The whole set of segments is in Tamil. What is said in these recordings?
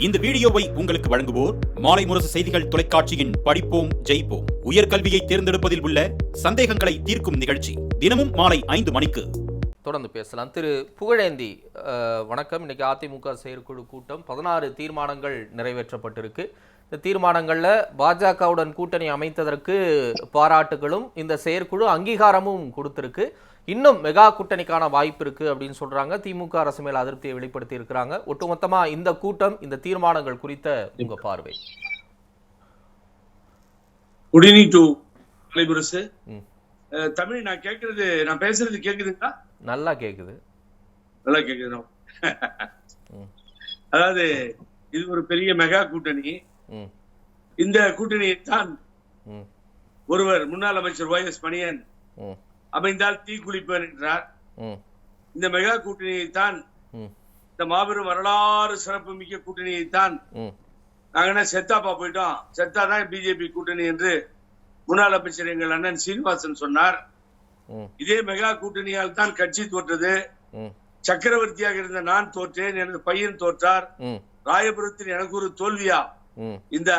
இந்த வீடியோவை உங்களுக்கு வழங்குவோர் மாலை முரசு செய்திகள் தொலைக்காட்சியின் படிப்போம் ஜெயிப்போம். உயர்கல்வியை தேர்ந்தெடுப்பதில் உள்ள சந்தேகங்களை தீர்க்கும் நிகழ்ச்சி தினமும் மாலை ஐந்து மணிக்கு. தொடர்ந்து பேசலாம். திரு புகழேந்தி அஹ், வணக்கம். இன்னைக்கு அதிமுக செயற்குழு கூட்டம் பதினாறு தீர்மானங்கள் நிறைவேற்றப்பட்டிருக்கு. இந்த தீர்மானங்களில் பாஜகவுடன் கூட்டணி அமைத்ததற்கு பாராட்டுகளும் இந்த செயற்குழு அங்கீகாரமும் கொடுத்திருக்கு. இன்னும் மெகா கூட்டணிக்கான வாய்ப்பு இருக்கு அப்படின்னு சொல்றாங்க. திமுக அரசு மேல் அதிருப்தியை வெளிப்படுத்தி இருக்கிறாங்க. ஒட்டுமொத்தமா இந்த கூட்டம் இந்த தீர்மானங்கள் குறித்த உங்க பார்வை? குட் ஈவினிங் டு அலைபுரசு. தமிழ் நான் கேக்குறது நான் பேசுறது கேக்குதுங்களா? நல்லா கேக்குது. நல்லா கேக்குது. அதாவது இது ஒரு பெரிய மெகா கூட்டணி. இந்த கூட்டணியை தான் ஒருவர் முன்னாள் அமைச்சர் ஒய் எஸ் மணியன் அமைந்தால் தீக்குளிப்பர் என்றார். ம். இந்த மெகா கூட்டணியை தான் இந்த மாபெரும் வரலாறு சிறப்பு மிக்க கூட்டணியை தான் நாங்க என்ன செத்தாப்பா போயிட்டோம்? செத்தாதான் பிஜேபி கூட்டணி என்று முன்னாள் அமைச்சர் எங்கள் அண்ணன் சீனிவாசன் சொன்னார். இதே மெகா கூட்டணியால் தான் கட்சி தோற்றது. சக்கரவர்த்தியாக இருந்த நான் தோற்றேன் எனது பையன் தோற்றார். ராயபுரத்தில் எனக்கு ஒரு தோல்வியா? இந்த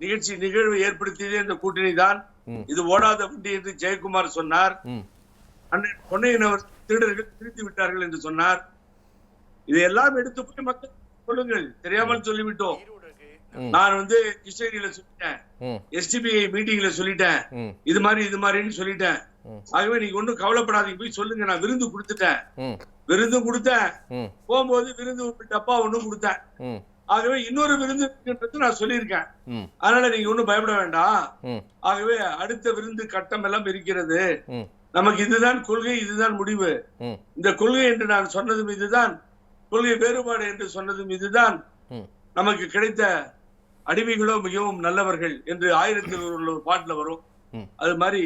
நிகழ்ச்சி நிகழ்வு ஏற்படுத்தியதே இந்த கூட்டணி தான். இது ஓடாத வண்டி என்று ஜெயக்குமார் சொன்னார். அண்ணன் பொன்னையன் அவர் திருடர்கள் திருத்தி விட்டார்கள் என்று சொன்னார். இதையெல்லாம் எடுத்து போய் மக்கள் சொல்லுங்கள். தெரியாமல் சொல்லிவிட்டோம். நான் வந்து கிருஷ்ணகிரியில சொல்லிட்டேன். எஸ்டிபிஐ மீட்டிங்ல சொல்லிட்டேன். இது மாதிரி இது மாதிரின்னு சொல்லிட்டேன். ஆகவே நீங்க ஒண்ணும் கவலைப்படாதீங்க. போய் சொல்லுங்க. நான் விருந்து கொடுத்துட்டேன். ம். விருந்தும் கொடுத்தேன். போகும்போது விருந்து டப்பா ஒண்ணும் கொடுத்தேன். ஆகவே இன்னொரு விருந்து நான் சொல்லியிருக்கேன். அதனால நீங்க ஒண்ணும் பயப்பட வேண்டாம். ஆகவே அடுத்த விருந்து கட்டம் எல்லாம் இருக்கிறது. நமக்கு இதுதான் கொள்கை இதுதான் முடிவு. இந்த கொள்கை என்று நான் சொன்னதும் இதுதான். கொள்கை வேறுபாடு என்று சொன்னதும் இதுதான். நமக்கு கிடைத்த அடிமைகளோ மிகவும் நல்லவர்கள் என்று ஆயிரத்தி ஒரு பாட்டுல வரும். அது மாதிரி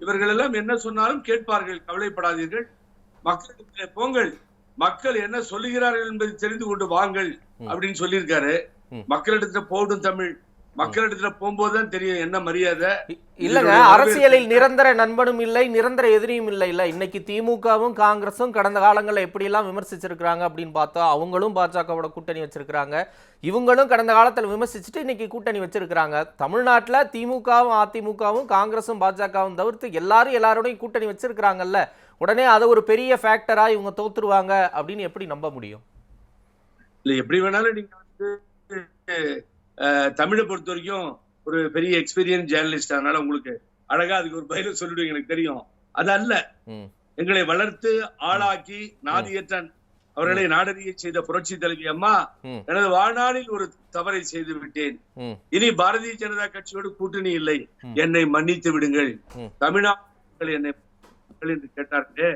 இவர்கள் எல்லாம் என்ன சொன்னாலும் கேட்பார்கள் கவலைப்படாதீர்கள். மக்களிடத்திலே போங்கள் மக்கள் என்ன சொல்லுகிறார்கள் என்பதை தெரிந்து கொண்டு வாங்கள். அப்படின்னு சொல்லியிருக்காரு. மக்களிடத்துல போகட்டும் தமிழ் மக்களிடத்துல போகும்போதுதான் தெரியும் என்ன மரியாதை. இல்லங்க அரசியலில் நிரந்தர நண்பனும் இல்லை நிரந்தர எதிரியும் இல்லை இல்ல. இன்னைக்கு திமுகவும் காங்கிரஸும் கடந்த காலங்களில் எப்படியெல்லாம் விமர்சிச்சிருக்கிறாங்க அப்படின்னு பார்த்தா அவங்களும் பாஜகவோட கூட்டணி வச்சிருக்கிறாங்க. இவங்களும் கடந்த காலத்தில் விமர்சிச்சுட்டு இன்னைக்கு கூட்டணி வச்சிருக்கிறாங்க. தமிழ்நாட்டுல திமுகவும் அதிமுகவும் காங்கிரஸும் பாஜகவும் தவிர்த்து எல்லாரும் எல்லாரோடையும் கூட்டணி வச்சிருக்கிறாங்கல்ல. உடனே அதை ஒரு பெரிய ஃபேக்டரா இவங்க தோத்துருவாங்க அப்படின்னு எப்படி நம்ப முடியும்? இல்ல எப்படி வேணாலும் நீங்க வந்து தமிழை பொறுத்த வரைக்கும் ஒரு பெரிய எக்ஸ்பீரியன்ஸ் ஜேர்னலிஸ்ட் அதனால உங்களுக்கு அழகா அதுக்கு ஒரு பயில சொல்லிடுவீங்க எனக்கு தெரியும். அது அல்ல. எங்களை வளர்த்து ஆளாக்கி நாதியற்றன் அவர்களை நாடறிய செய்த புரட்சி தலைவி அம்மா எனது வாழ்நாளில் ஒரு தவறை செய்து விட்டேன். இனி பாரதிய ஜனதா கட்சியோடு கூட்டணி இல்லை. என்னை மன்னித்து விடுங்கள். தமிழ்நாடு என்னை என்று கேட்டார்களே.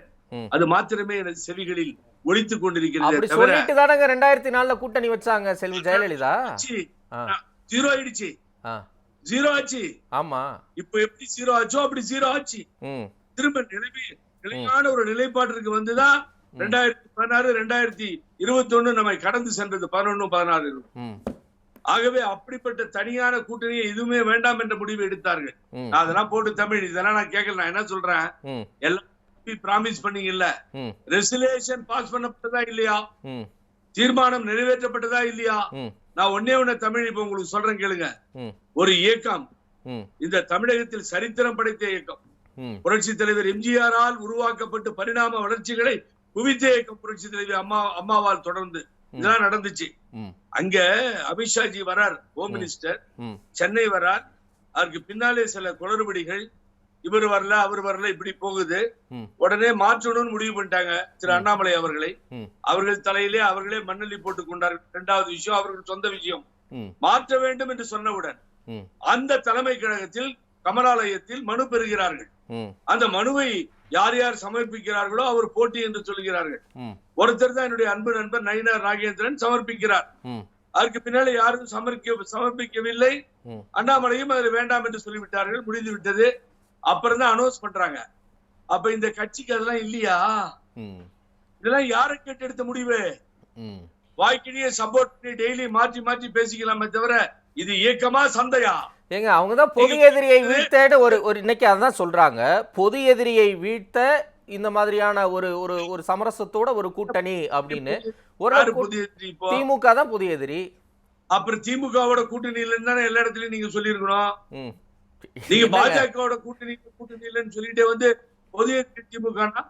அது மாத்திரமே எனது செவிகளில் ஒழித்துக் கொண்டிருக்கிறது சொல்லிட்டு தானங்க ரெண்டாயிரத்தி நாலுல கூட்டணி வச்சாங்க செல்வி ஜெயலலிதா? ஜீரோ ஆயிடுச்சு. ஜீரோ ஆச்சு. ஆமா. இப்ப எப்படி ஜீரோ ஆச்சோ அப்படி ஜீரோ ஆச்சு. திரும்ப நிலைமை நிலையான ஒரு நிலைப்பாட்டிற்கு வந்துதான் ரெண்டாயிரத்தி பதினாறு ரெண்டாயிரத்தி இருபத்தி ஒண்ணு நம்மை கடந்து சென்றது பதினொன்னு பதினாறு. ஆகவே அப்படிப்பட்ட தனியான கூட்டணியை எதுவுமே வேண்டாம் என்ற முடிவு எடுத்தார்கள். நான் அதெல்லாம் போட்டு தமிழ் இதெல்லாம் நான் கேட்கல நான் என்ன சொல்றேன்? எல்லாம் பிராமிஸ் பண்ணீங்கல்ல. ரெசுலேஷன் பாஸ் பண்ணப்பட்டதா இல்லையா? தீர்மானம் நிறைவேற்றப்பட்டதா இல்லையா? நான் ஒன்னே ஒண்ணு தமிழ் இப்ப உங்களுக்கு சொல்றேன் கேளுங்க. ஒரு இயக்கம். இந்த தமிழகத்தில் சரித்திரம் படைத்த இயக்கம். புரட்சி தலைவர் எம்ஜிஆரால் உருவாக்கப்பட்டு பரிணாம வளர்ச்சிகளை குவித்த இயக்கம் புரட்சி தலைவர் அம்மா அம்மாவால் தொடர்ந்து. இதெல்லாம் நடந்துச்சு. அங்க அமித்ஷாஜி வரார் ஹோம் மினிஸ்டர் சென்னை வரார். அதற்கு பின்னாலே சில குளறுபடிகள். இவர் வரல அவர் வரல இப்படி போகுது. உடனே மாற்றணும்னு முடிவு பண்ணிட்டாங்க திரு அண்ணாமலை அவர்களை. அவர்கள் தலையிலே அவர்களே மண்ணள்ளி போட்டுக் கொண்டார்கள் இரண்டாவது விஷயம் அவர்கள் சொந்த விஷயம். மாற்ற வேண்டும் என்று சொன்னவுடன் அந்த தலைமை கழகத்தில் கமலாலயத்தில் மனு பெறுகிறார்கள். அந்த மனுவை யார் யார் சமர்ப்பிக்கிறார்களோ அவர் போட்டி என்று சொல்கிறார்கள். ஒருத்தர் தான் என்னுடைய அன்பு நண்பர் நயினார் நாகேந்திரன் சமர்ப்பிக்கிறார். அதற்கு பின்னாலே யாரும் சமர்ப்பிக்க சமர்ப்பிக்கவில்லை. அண்ணாமலையும் அதில் வேண்டாம் என்று சொல்லிவிட்டார்கள் முடிந்து விட்டது அப்புறம் தான் அனௌன்ஸ் பண்றாங்க. அப்ப இந்த கட்சிக்கு அதெல்லாம் இல்லையா இதெல்லாம் யாரை கேட்டு எடுத்த முடிவு? ம். வாய்க்கிலேயே சப்போர்ட் பண்ணி டெய்லி மாற்றி மாற்றி பேசிக்கலாமே தவிர இது இயக்கமா சந்தையா? ஏங்க அவங்க தான் பொது எதிரியை வீழ்த்தேன்னு ஒரு ஒரு இன்னைக்கு அதான் சொல்றாங்க. பொது எதிரியை வீழ்த்த இந்த மாதிரியான ஒரு ஒரு ஒரு சமரசத்தோட ஒரு கூட்டணி அப்படின்னு. ஒரு திமுக தான் புதிய எதிரி. அப்புறம் திமுகவோட கூட்டணி இல்லைன்னு எல்லா இடத்துலயும் நீங்க சொல்லியிருக்கணும். நீங்க? பாஜகவோட கூட்டணி கூட்டணி இல்லைன்னு சொல்லிட்டே வந்து பொது திமுகனா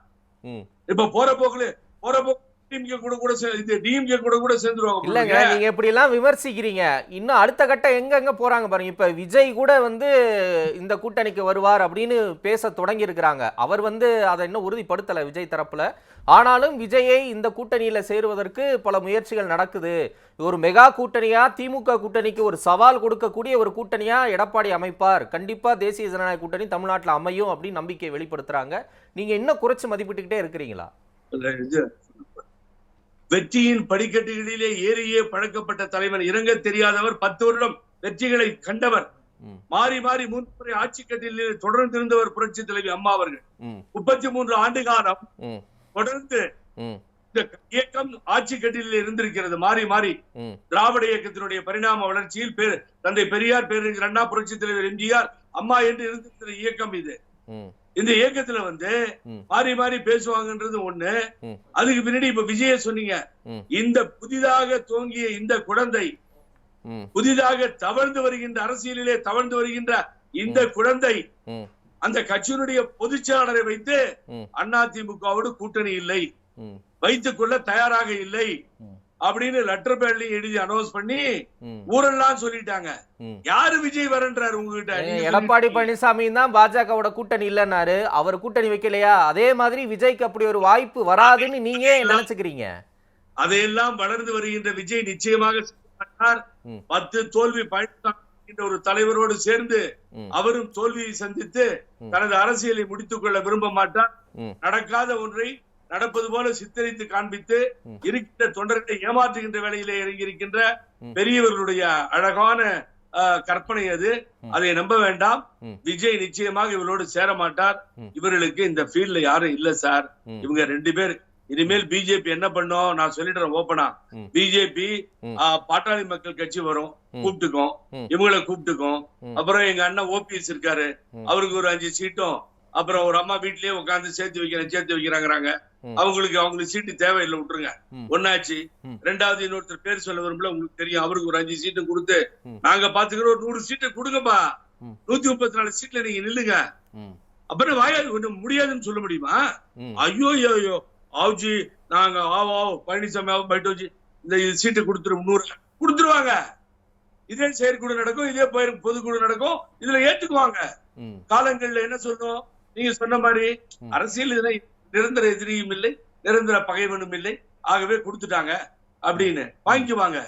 ம். இப்ப போற போக்குல போற போக்கு கூட கூட டிஎம்கே கூட கூட சேர்ந்துருவாங்க இல்லங்க. நீங்க இப்படி எல்லாம் விமர்சிக்கிறீங்க இன்னும் அடுத்த கட்டம் எங்க எங்க போறாங்க பாருங்க இப்ப விஜய் கூட வந்து இந்த கூட்டணிக்கு வருவார் அப்படின்னு பேச தொடங்கி இருக்கிறாங்க அவர் வந்து அதை இன்னும் உறுதிப்படுத்தல விஜய் தரப்புல ஆனாலும் விஜயை இந்த கூட்டணியில சேருவதற்கு பல முயற்சிகள் நடக்குது. ஒரு மெகா கூட்டணியா திமுக கூட்டணிக்கு ஒரு சவால் கொடுக்கக்கூடிய ஒரு கூட்டணியா எடப்பாடி அமைப்பார். கண்டிப்பா தேசிய ஜனநாயக கூட்டணி தமிழ்நாட்டுல அமையும் அப்படின்னு நம்பிக்கை வெளிப்படுத்துறாங்க. நீங்க இன்னும் குறைச்சு மதிப்பிட்டுக்கிட்டே இருக்கிறீங்களா? வெற்றியின் படிக்கட்டுகளிலே ஏறியே பழக்கப்பட்ட தலைவர் இறங்க தெரியாதவர் பத்து வருடம் வெற்றிகளை கண்டவர். மாறி மாறி மூன்று ஆட்சி கட்டிலே தொடர்ந்து இருந்தவர் புரட்சி தலைவி அம்மா அவர்கள். முப்பத்தி மூன்று ஆண்டு காலம் தொடர்ந்து இந்த இயக்கம் ஆட்சி கட்டிலில் இருந்திருக்கிறது. மாறி மாறி திராவிட இயக்கத்தினுடைய பரிணாம வளர்ச்சியில் தந்தை பெரியார் பேரறிஞர் அண்ணா புரட்சி தலைவர் எம்ஜிஆர் அம்மா என்று இருந்திருக்கிற இயக்கம் இது. இந்த இயக்கத்துல வந்து. மாறி மாறி பேசுவாங்கன்றது ஒண்ணு. அதுக்கு பின்னாடி இப்ப விஜய சொன்னீங்க. இந்த புதிதாக துவங்கிய இந்த குழந்தை புதிதாக தவழ்ந்து வருகின்ற அரசியலிலே தவழ்ந்து வருகின்ற இந்த குழந்தை அந்த கட்சியினுடைய பொதுச்செயலாளரை வைத்து ம். அதிமுகவோடு கூட்டணி இல்லை வைத்துக் கொள்ள தயாராக இல்லை. அப்படின்னு லெட்டர் பேட்லயும் எழுதி அனௌன்ஸ் பண்ணி ஊரெல்லாம் சொல்லிட்டாங்க. யாரு விஜய் வரன்றாரு உங்ககிட்ட எடப்பாடி. பழனிசாமி தான் பாஜகவோட கூட்டணி இல்லைன்னாரு அவர் கூட்டணி வைக்கலையா அதே மாதிரி விஜய்க்கு அப்படி ஒரு வாய்ப்பு வராதுன்னு நீங்க நினைச்சுக்கிறீங்க அதையெல்லாம் வளர்ந்து வருகின்ற விஜய் நிச்சயமாக. பத்து தோல்வி பழனிசாமி என்ற ஒரு தலைவரோடு சேர்ந்து. அவரும் தோல்வியை சந்தித்து. தனது அரசியலை முடித்துக் கொள்ள விரும்ப மாட்டார். நடக்காத ஒன்றை நடப்பது போல சித்தரித்து காண்பித்து. இருக்கின்ற தொண்டர்களை ஏமாற்றுகின்ற வேலையிலே இறங்கியிருக்கின்ற. பெரியவர்களுடைய அழகான கற்பனை அது. அதை நம்ப வேண்டாம். விஜய் நிச்சயமாக இவரோடு சேர மாட்டார். இவர்களுக்கு இந்த ஃபீல்ட்ல யாரும் இல்ல சார். இவங்க ரெண்டு பேர் இனிமேல் பிஜேபி என்ன பண்ணும் நான் சொல்லிடுறேன் ஓப்பனா. பிஜேபி. பாட்டாளி மக்கள் கட்சி வரும். கூப்பிட்டுக்கும். இவங்களை கூப்பிட்டுக்கும். அப்புறம் எங்க அண்ணன் ஓபிஎஸ் இருக்காரு. அவருக்கு ஒரு அஞ்சு சீட்டும் அப்புறம் ஒரு அம்மா வீட்லயே உட்கார்ந்து சேர்த்து வைக்கிறேன் சேர்த்து வைக்கிறாங்கிறாங்க. அவங்களுக்கு அவங்களுக்கு சீட்டு தேவையில்லை விட்டுருங்க. ஒன்னாச்சு. ரெண்டாவது இன்னொருத்தர் பேர் சொல்ல விரும்பல உங்களுக்கு தெரியும் அவருக்கு ஒரு அஞ்சு சீட்டு கொடுத்து. நாங்க பாத்துக்கிறோம் ஒரு நூறு சீட்டை கொடுங்கப்பா. நூத்தி முப்பத்தி நாலு சீட்ல நீங்க நில்லுங்க. அப்புறம் வாயா ஒண்ணும் முடியாதுன்னு சொல்ல முடியுமா. ஐயோ ஐயோ ஆவுஜி நாங்க ஆவோ ஆவோ பழனிசாமி ஆவோ பயிட்டு வச்சு இந்த சீட்டை கொடுத்துரு நூறு கொடுத்துருவாங்க. இதே செயற்குழு நடக்கும் இதே பயிர் பொதுக்குழு நடக்கும் இதுல ஏத்துக்குவாங்க. காலங்கள்ல என்ன சொல்லும் நீங்க சொன்ன மாதிரி. அரசியல் இதனை நிரந்தர எதிரியும் இல்லை நிரந்தர பகைவனும் இல்லை. ஆகவே கொடுத்துட்டாங்க அப்படின்னு வாங்கிக்குவாங்க.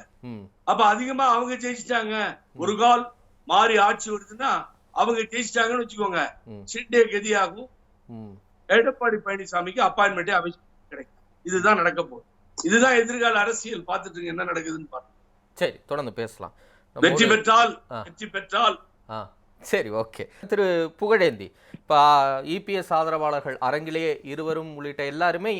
அப்ப அதிகமா அவங்க ஜெயிச்சிட்டாங்க. ஒரு கால் மாறி ஆட்சி வருதுன்னா அவங்க ஜெயிச்சிட்டாங்கன்னு வச்சுக்கோங்க. ம். சீட்டே கதியாகும். எடப்பாடி பழனிசாமிக்கு அப்பாயின்மெண்டே அவசியம் கிடைக்கும் இதுதான் நடக்க போகுது. இதுதான் எதிர்கால அரசியல். பார்த்துட்டு இருக்கு என்ன நடக்குதுன்னு பாருங்க சரி தொடர்ந்து பேசலாம். வெற்றி பெற்றால். வெற்றி பெற்றால். சரி ஓகே. திரு புகழேந்தி இப்போ இபிஎஸ் ஆதரவாளர்கள் அரங்கிலேயே இருவரும் உள்ளிட்ட எல்லாருமே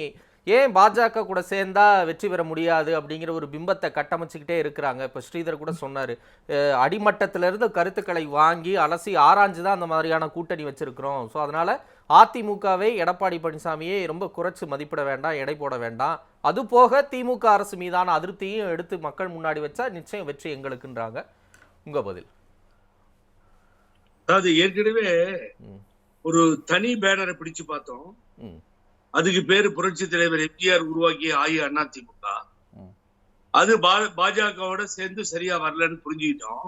ஏன் பாஜக கூட சேர்ந்தா வெற்றி பெற முடியாது அப்படிங்கிற ஒரு பிம்பத்தை கட்டமைச்சுக்கிட்டே இருக்கிறாங்க. இப்போ ஸ்ரீதர் கூட சொன்னார் அடிமட்டத்திலிருந்து கருத்துக்களை வாங்கி அலசி ஆராய்ஞ்சு தான் அந்த மாதிரியான கூட்டணி வச்சிருக்கிறோம். ஸோ அதனால அதிமுகவை எடப்பாடி பழனிசாமியை ரொம்ப குறைச்சு மதிப்பிட வேண்டாம் எடை போட வேண்டாம் அது போக திமுக அரசு மீதான அதிருப்தியும் எடுத்து மக்கள் முன்னாடி வச்சா நிச்சயம் வெற்றி எங்களுக்குன்றாங்க உங்க பதில் அதாவது ஏற்கனவே. ஒரு தனி பேனரை பிடிச்சு பார்த்தோம். அதுக்கு பேரு புரட்சி தலைவர் எம்ஜிஆர் உருவாக்கிய அதிமுக ம். அது பா- பாஜகவோட சேர்ந்து சரியா வரலன்னு புரிஞ்சுக்கிட்டோம்.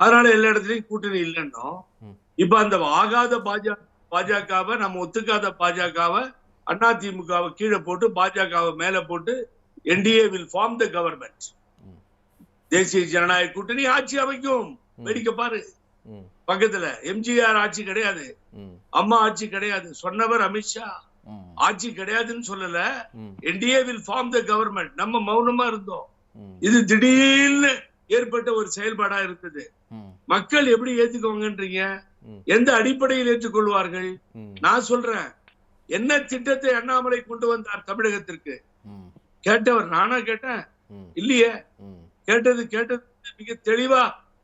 அதனால எல்லா இடத்துலயும் கூட்டணி இல்லைன்னோம். இப்ப அந்த ஆகாத பாஜக பாஜகவை நம்ம ஒத்துக்காத பாஜகவை அதிமுகவை கீழே போட்டு பாஜகவை மேல போட்டு NDA will form the government தேசிய ஜனநாயக கூட்டணி ஆட்சி அமைக்கும். ம். வேடிக்கை பாரு. பக்கத்துல எம்ஜிஆர் ஆட்சி கிடையாது. அம்மா ஆட்சி கிடையாது. சொன்னவர் அமித்ஷா ஆட்சி கிடையாதுன்னு சொல்லல. NDA will form the government நம்ம மௌனமா இருந்தோம். இது திடீர்னு ஏற்பட்ட ஒரு செயல்பாடா இருந்தது. மக்கள் எப்படி ஏத்துக்கோங்கன்றீங்க எந்த அடிப்படையில் ஏற்றுக்கொள்வார்கள். நான் சொல்றேன் என்ன திட்டத்தை அண்ணாமலை கொண்டு வந்தார் தமிழகத்திற்கு. கேட்டவர் நானா கேட்டேன். இல்லையே. கேட்டது கேட்டது மிக தெளிவா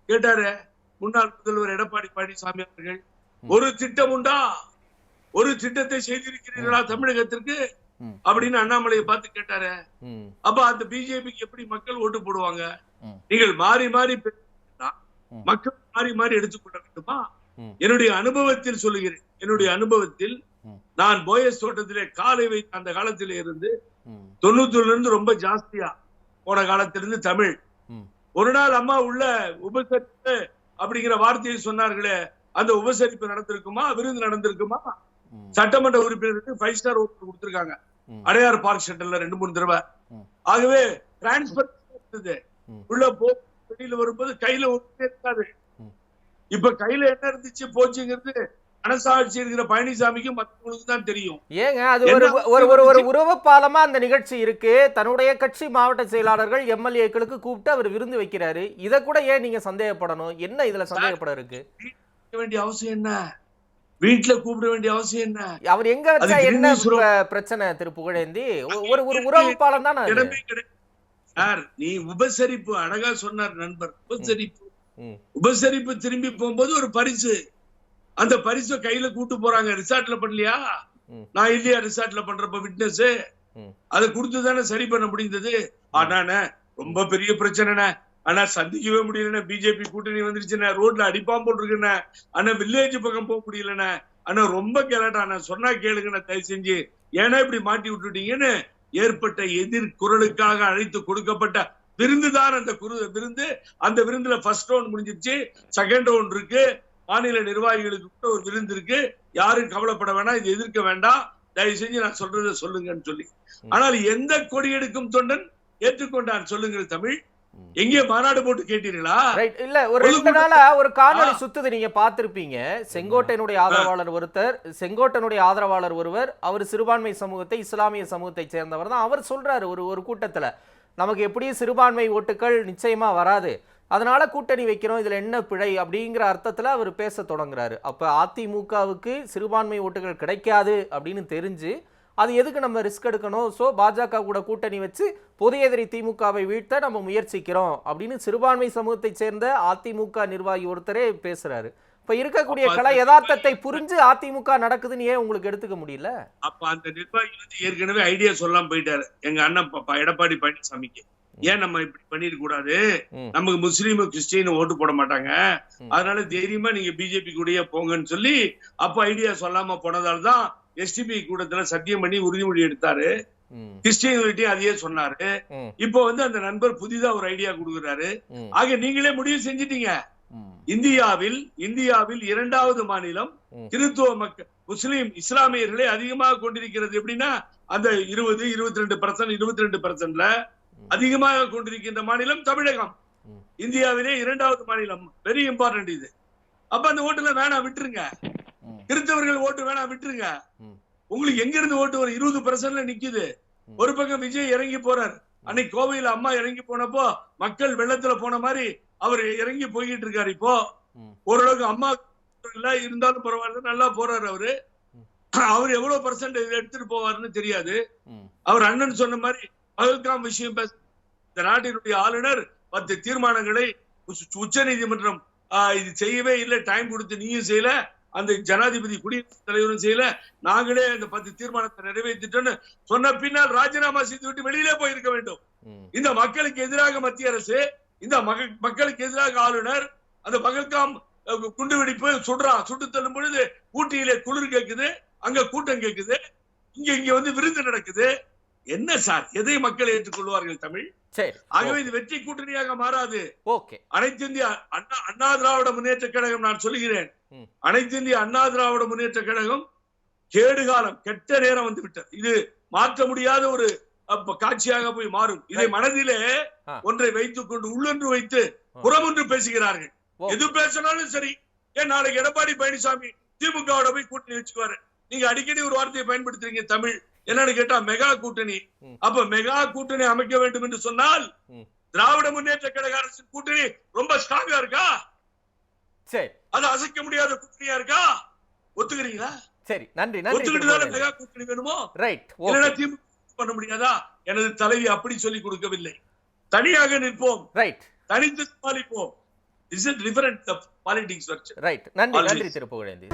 கேட்டாரு முன்னாள் முதல்வர் எடப்பாடி பழனிசாமி அவர்கள். ஒரு திட்டம் உண்டா ஒரு திட்டத்தை செய்திருக்கிறீர்களா தமிழகத்திற்கு. அப்படின்னு அண்ணாமலையை பார்த்து கேட்டாரு. அப்ப அந்த பிஜேபிக்கு எப்படி மக்கள் ஓட்டு போடுவாங்க. நீங்கள் மாறி மாறி. மக்கள் மாறி மாறி எடுத்துக்கொள்ள வேண்டுமா. என்னுடைய அனுபவத்தில் சொல்லுகிறேன் என்னுடைய அனுபவத்தில். நான் போயஸ் தோட்டத்திலே காலை வைத்த அந்த காலத்திலே இருந்து தொண்ணூத்தொன்னுல இருந்து ரொம்ப ஜாஸ்தியா போன காலத்திலிருந்து தமிழ். ஒரு நாள் அம்மா உள்ள உபசரிப்பு அப்படிங்கிற வார்த்தையை சொன்னார்களே அந்த உபசரிப்பு நடந்திருக்குமா விருது நடந்திருக்குமா. சட்டமன்ற உறுப்பினருக்கு ஃபைவ் ஸ்டார் ஓட்டு கொடுத்திருக்காங்க. அடையார் பார்க் ஷெட்டர்ல ரெண்டு மூணு தடவை. ஆகவே டிரான்ஸ்பர் இருந்தது. உள்ள போ வெளியில வரும்போது கையில ஒண்ணே இருக்காது. இப்ப கையில என்ன இருந்துச்சு போச்சுங்கிறது மனசாட்சி இருக்கிற பழனிசாமிக்கும் மற்றவங்களுக்கு தான் தெரியும். ஏங்க அது ஒரு ஒரு ஒரு ஒரு? உறவு பாலமா அந்த நிகழ்ச்சி இருக்கு. தன்னுடைய கட்சி மாவட்ட செயலாளர்கள் எம்எல்ஏக்களுக்கு கூப்பிட்டு அவர் விருந்து வைக்கிறாரு. இத கூட ஏன் நீங்க சந்தேகப்படணும்? என்ன இதுல சந்தேகப்பட இருக்கு? வேண்டிய அவசியம் என்ன? வீட்டுல கூப்பிட வேண்டிய அவசியம் என்ன? அவர் எங்க வச்சா என்ன பிரச்சனை திரு புகழேந்தி? ஒரு ஒரு உறவு பாலம் தானே சார் நீ உபசரிப்பு அழகா சொன்னார் நண்பர். உபசரிப்பு. உபசரிப்பு திரும்பி போகும்போது ஒரு பரிசு. அந்த பரிசை கையில கூட்டு போறாங்க. ரிசார்ட்ல பண்ணலையா. நான் இல்லையா ரிசார்ட்ல பண்றப்ப விட்னஸ். அதை கொடுத்து தானே சரி பண்ண முடிந்தது? ஆனாண்ணே ரொம்ப பெரிய பிரச்சனைண்ணே ஆனா சந்திக்கவே முடியலண்ணே. பிஜேபி கூட்டணி வந்துருச்சுண்ணே. ரோட்ல அடிப்பான் போட்டிருக்குண்ணே. ஆனா வில்லேஜ் பக்கம் போக முடியலண்ணே. ஆனா ரொம்ப கேளட்டாண்ணே சொன்னா கேளுங்கண்ணே தயவு செஞ்சு ஏன்னா இப்படி மாட்டி விட்டுட்டீங்கன்னு ஏற்பட்ட எதிர் குரலுக்காக அழைத்து கொடுக்கப்பட்ட விருந்து தான் அந்த குரு விருந்து. அந்த விருந்துல ஃபர்ஸ்ட் ரவுண்ட் முடிஞ்சிருச்சு. செகண்ட் ரவுண்ட் இருக்கு. மாநில நிர்வாகிகளுக்கு கூட ஒரு விருந்து இருக்கு. யாரும் கவலைப்பட வேணாம். இது எதிர்க்க வேண்டாம். தயவு செஞ்சு நான் சொல்றதை சொல்லுங்கன்னு சொல்லி. ஆனால் எந்த கொடியெடுக்கும் தொண்டன்? ஏற்றுக்கொண்டான் சொல்லுங்கள் தமிழ். எங்கே மாநாடு போட்டு கேட்டீர்களா? ரைட் இல்ல ஒரு ரெண்டு. நாளா ஒரு காணொளி ஆ. சுத்துது. நீங்க பார்த்திருப்பீங்க. செங்கோட்டையனுடைய ஆதரவாளர் ஒருத்தர் செங்கோட்டனுடைய ஆதரவாளர் ஒருவர் அவர் சிறுபான்மை சமூகத்தை இஸ்லாமிய சமூகத்தை சேர்ந்தவர் தான். அவர் சொல்றாரு ஒரு ஒரு கூட்டத்துல. நமக்கு எப்படியும் சிறுபான்மை ஓட்டுகள் நிச்சயமாக வராது. அதனால் கூட்டணி வைக்கிறோம் இதில் என்ன பிழை அப்படிங்கிற அர்த்தத்தில் அவர் பேச தொடங்குறாரு. அப்போ அதிமுகவுக்கு சிறுபான்மை ஓட்டுகள் கிடைக்காது அப்படின்னு தெரிஞ்சு அது எதுக்கு நம்ம ரிஸ்க் எடுக்கணும்? ஸோ பாஜக கூட கூட்டணி வச்சு பொது எதிரி திமுகவை வீழ்த்த நம்ம முயற்சிக்கிறோம் அப்படின்னு சிறுபான்மை சமூகத்தைச் சேர்ந்த அதிமுக நிர்வாகி ஒருத்தரே பேசுகிறாரு இப்ப இருக்கக்கூடிய கலை யதார்த்தத்தை புரிஞ்சு அதிமுக நடக்குதுன்னு ஏன் உங்களுக்கு எடுத்துக்க முடியல? அப்ப அந்த நிர்வாகி வந்து ஏற்கனவே ஐடியா சொல்லாம போயிட்டாரு. எங்க அண்ணன் எடப்பாடி பழனிசாமிக்கு. ஏன் நம்ம இப்படி பண்ணிட கூடாது. நமக்கு முஸ்லீம் கிறிஸ்டின் ஓட்டு போட மாட்டாங்க. அதனால தைரியமா நீங்க பிஜேபி கூடயே போங்கன்னு சொல்லி அப்ப ஐடியா சொல்லாம போனதால தான் எஸ்டிபி கூட்டத்துல சத்தியம் பண்ணி உறுதிமொழி எடுத்தாரு. கிறிஸ்டியன்கிட்டயும் அதையே சொன்னாரு. இப்போ வந்து அந்த நண்பர் புதிதா ஒரு ஐடியா கொடுக்குறாரு. ஆக நீங்களே முடிவு செஞ்சிட்டீங்க. இந்தியாவில் இந்தியாவில் இரண்டாவது மாநிலம். கிறித்துவ மக்கள் முஸ்லிம் இஸ்லாமியர்களை அதிகமாக கொண்டிருக்கிறது எப்படின்னா அந்த இருபது இருபத்தி ரெண்டு பர்சன்ட் இருபத்தி ரெண்டு பர்சன்ட்ல அதிகமாக கொண்டிருக்கின்ற மாநிலம் தமிழகம். இந்தியாவிலே இரண்டாவது மாநிலம் வெரி இம்பார்ட்டன்ட் இது அப்ப அந்த ஓட்டுல வேணாம் விட்டுருங்க. கிறிஸ்தவர்கள் ஓட்டு வேணாம் விட்டுருங்க. உங்களுக்கு எங்க இருந்து ஓட்டு வரும் இருபது பர்சன்ட்ல நிக்குது. ஒரு பக்கம் விஜய் இறங்கி போறார் அன்னைக்கு கோவையில அம்மா இறங்கி போனப்போ மக்கள் வெள்ளத்துல போன மாதிரி அவர் இறங்கி போய்கிட்டு இருக்காரு இப்போ. ஓரளவுக்கு அம்மா இல்ல இருந்தாலும் பரவாயில்ல நல்லா போறாரு அவரு. அவர் எவ்வளவு பர்சன்ட் எடுத்துட்டு போவாருன்னு தெரியாது. அவர் அண்ணன் சொன்ன மாதிரி பகல்காம் விஷயம் பேச இந்த நாட்டினுடைய ஆளுநர் பத்து தீர்மானங்களை உச்ச நீதிமன்றம் இது செய்யவே இல்லை டைம் கொடுத்து நீயும் செய்யல அந்த ஜனாதிபதி குடியரசுத் தலைவரும் செய்யல நாங்களே அந்த பத்து தீர்மானத்தை நிறைவேற்றிட்டோம்னு சொன்ன பின்னால் ராஜினாமா செய்து விட்டு வெளியிலே போயிருக்க வேண்டும். இந்த மக்களுக்கு எதிராக மத்திய அரசு இந்த மக- மக்களுக்கு எதிராக ஆளுநர் அந்த பகல்காம் குண்டுவெடிப்பு சுடுறான் சுட்டு தள்ளும் பொழுது ஊட்டியிலே குளிர் கேக்குது அங்க கூட்டம் கேக்குது இங்க இங்க வந்து விருந்து நடக்குது. என்ன சார்? எதை மக்கள் ஏற்றுக்கொள்வார்கள் தமிழ்? சரி. ஆகவே இது வெற்றி கூட்டணியாக மாறாது. ஓகே. அனைத்து இந்திய அண்ணா அண்ணா திராவிட முன்னேற்ற கழகம் நான் சொல்லுகிறேன். அனைத்து இந்திய அண்ணா திராவிட முன்னேற்ற கழகம் கேடு காலம் கெட்ட நேரம் வந்து விட்டது. இது மாற்ற முடியாத ஒரு அப்ப, காட்சியாக போய் மாறும். இதை. மனதிலே. ஒன்றை வைத்துக் கொண்டு உள்ளொன்று வைத்து. புறமொன்று பேசுகிறார்கள். எது பேசினாலும் சரி. ஏன் நாளைக்கு எடப்பாடி பழனிசாமி திமுகவோட போய் கூட்டணி வச்சுக்குவாரு? நீங்க அடிக்கடி ஒரு வார்த்தையை பயன்படுத்துறீங்க தமிழ். என்னன்னு கேட்டா மெகா கூட்டணி. அப்ப மெகா கூட்டணி அமைக்க வேண்டும் என்று சொன்னால். திராவிட முன்னேற்ற கழக அரசின் கூட்டணி ரொம்ப ஸ்ட்ராங்கா இருக்கா? சரி. அது அசைக்க முடியாத கூட்டணியா இருக்கா? ஒத்துக்கிறீங்களா? சரி. நன்றி நன்றி. ஒத்துக்கிட்டு மெகா கூட்டணி வேணுமோ? ரைட் திமுக பண்ண முடியாதா? எனது தலைவி அப்படி சொல்லி கொடுக்கவில்லை. தனியாக நிற்போம். ரைட் தனித்து சமாளிப்போம். இஸ் டிஃபரண்ட் பாலிடிக்ஸ் ரைட் நன்றி. நன்றி திரு புகழேந்தி